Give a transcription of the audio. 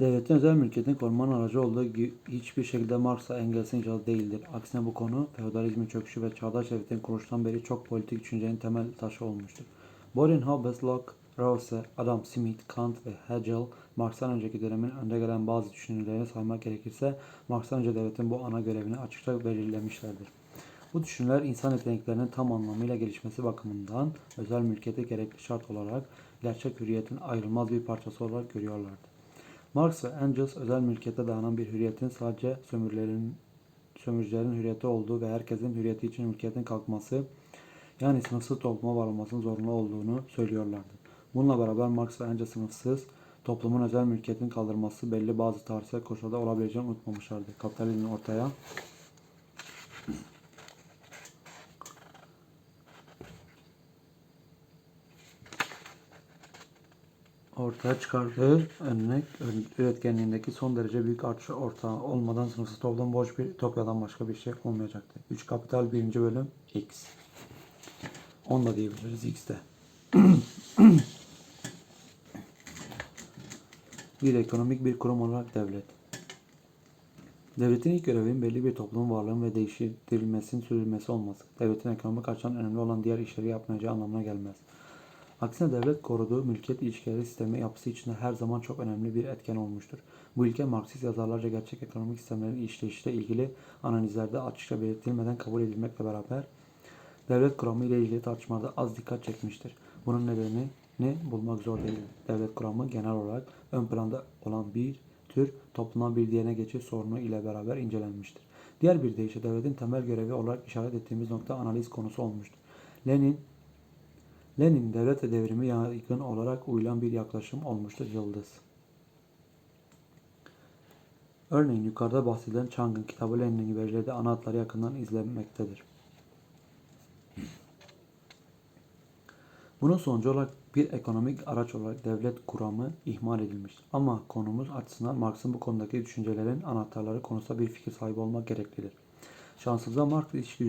Devletin özel mülkiyetin korumanın aracı olduğu hiçbir şekilde Marx'a Engels'in icadı değildir. Aksine bu konu feodalizmin çöküşü ve çağdaş devletin kuruluştan beri çok politik düşüncenin temel taşı olmuştur. Borin Hobbes, Locke, Rawlse, Adam Smith, Kant ve Hegel, Marx'tan önceki dönemin önde gelen bazı düşünürlerini saymak gerekirse, Marx'tan önce devletin bu ana görevini açıkça belirlemişlerdir. Bu düşünürler insan yeteneklerinin tam anlamıyla gelişmesi bakımından özel mülkiyeti gerekli şart olarak gerçek hürriyetin ayrılmaz bir parçası olarak görüyorlardı. Marx ve Engels özel mülkiyete dayanan bir hürriyetin sadece sömürlerin, sömürücülerin hürriyeti olduğu ve herkesin hürriyeti için mülkiyetin kalkması yani sınıfsız topluma varılmasının zorunlu olduğunu söylüyorlardı. Bununla beraber Marx ve Engels sınıfsız toplumun özel mülkiyetin kaldırması belli bazı tarihsel koşullarda olabileceğini unutmamışlardı. Kapitalizmin ortaya ortaya çıkardığı örnek üretkenliğindeki son derece büyük artış ortağı olmadan sınıfsız toplum boş bir ütopyadan başka bir şey olmayacaktı. 3 Kapital 1. bölüm X. 10 da diyebiliriz X'te. bir ekonomik bir kurum olarak devlet. Devletin ilk görevinin belli bir toplumun varlığının ve değiştirilmesinin sürdürülmesi olması. Devletin ekonomik açıdan önemli olan diğer işleri yapmayacağı anlamına gelmez. Aksine devlet koruduğu mülkiyet ilişkileri sistemi yapısı içinde her zaman çok önemli bir etken olmuştur. Bu ilke Marksist yazarlarca gerçek ekonomik sistemlerin işleyişiyle ilgili analizlerde açıkça belirtilmeden kabul edilmekle beraber devlet kuramı ile ilgili tartışmalarda az dikkat çekmiştir. Bunun nedenini bulmak zor değil. Devlet kuramı genel olarak ön planda olan bir tür toplumdan bir diğerine geçiş sorunu ile beraber incelenmiştir. Diğer bir deyişle devletin temel görevi olarak işaret ettiğimiz nokta analiz konusu olmuştur. Lenin Lenin devlet devrimi yaygın olarak uyulan bir yaklaşım olmuştur Yıldız. Örneğin yukarıda bahsedilen Chang'ın kitabı Lenin'in verilerde ana hatları yakından izlenmektedir. Bunun sonucu olarak bir ekonomik araç olarak devlet kuramı ihmal edilmiştir. Ama konumuz açısından Marx'ın bu konudaki düşüncelerin anahtarları konusunda bir fikir sahibi olmak gereklidir. Şanssızlığa Marx içgüdü